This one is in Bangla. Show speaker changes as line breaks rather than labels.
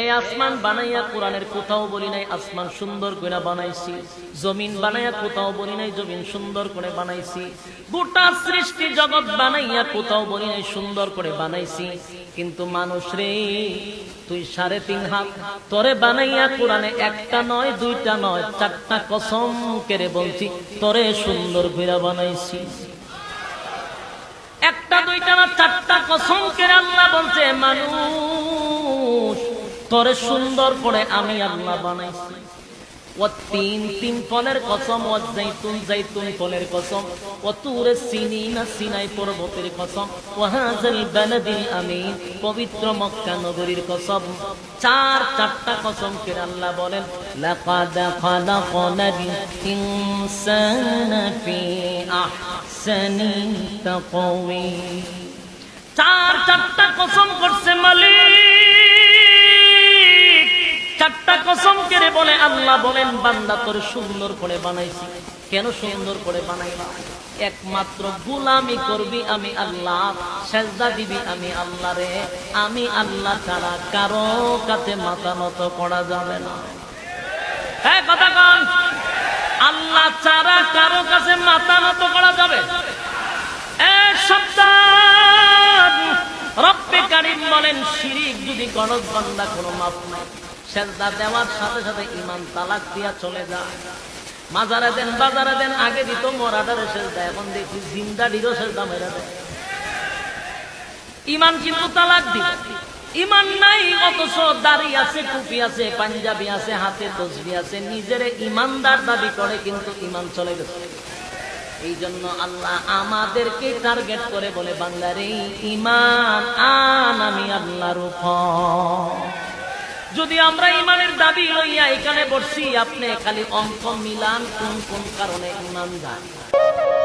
এই আসমান বানাইয়া কোরআনের কোথাও বলি নাই, আসমান সুন্দর করে বানাইছি। জমিন বানাইয়া কোথাও বলি নাই, জমিন সুন্দর করে বানাইছি। গোটা সৃষ্টি জগৎ বানাইয়া কোথাও বলি নাই, সুন্দর করে বানাইছি। কিন্তু মানুষ রে, তুই সাড়ে তিন হাত, তরে বানাইয়া কোরআনে একটা নয়, দুইটা নয়, চারটা কসম কেড়ে বলছি, তরে সুন্দর করে বানাইছি। একটা, দুইটা না, চারটা কসম কেড়ে আল্লাহ বলছে, মানুষ তরে সুন্দর করে আমি আল্লাহ বানাইছি। ও তিন তিন ফলের কসম, ও জাইতুন জাইতুন ফলের কসম, ও তুরে সিনি না সিনাই পর্বতের কসম, ও হাজাল বালাদিল আমিন, পবিত্র মক্কা নগরীর কসম। চার, চারটা কসম কে আল্লাহ বলেন, লাকাদ খালাকনাল ইনসানা ফি আহসানি তাকওয়িম চার, চারটা চারটা কসম কেড়ে বলে, আল্লাহ বলেন, বান্দা তোর সুন্দর করে বানাইছি। কেন সুন্দর করে বানাইলাম একমাত্র গুলামি করবি, আমি আল্লাহ। সেজদা দিবি, আমি আল্লাহ রে। আমি আল্লাহ ছাড়া কারও কাছে মাথা নত করা যাবে না। হ্যাঁ কথা কন। আল্লাহ ছাড়া কারও কাছে মাথা নত করা যাবে? বলেন, শিরিক যদি গণজ বান্দা কোনো মাপ নাই, সেজদা দেওয়ার সাথে সাথে ইমান তালাক দিয়া চলে যায়। মাজারে দেন, বাজারে দেন, আগে দিত মরাটারে সেজদা, এখন দেখি জিন্দাডিরও সেজদা মেরা দেয়। ইমান কিন্তু তালাক দিবে ইমান নাই, অথচ দাড়ি আছে, টুপি আছে, পাঞ্জাবি আছে, হাতে তসবি আছে, নিজের ইমানদার দাবি করে, কিন্তু ইমান চলে গেছে। এই জন্য আল্লাহ আমাদেরকে টার্গেট করে বলে বাংলার এই ইমান আন আমি আল্লাহর যদি আমরা ইমানের দাবি লইয়া এখানে বসছি আপনি খালি অঙ্ক মিলান কোন কোন কারণে ইমান ইমানদার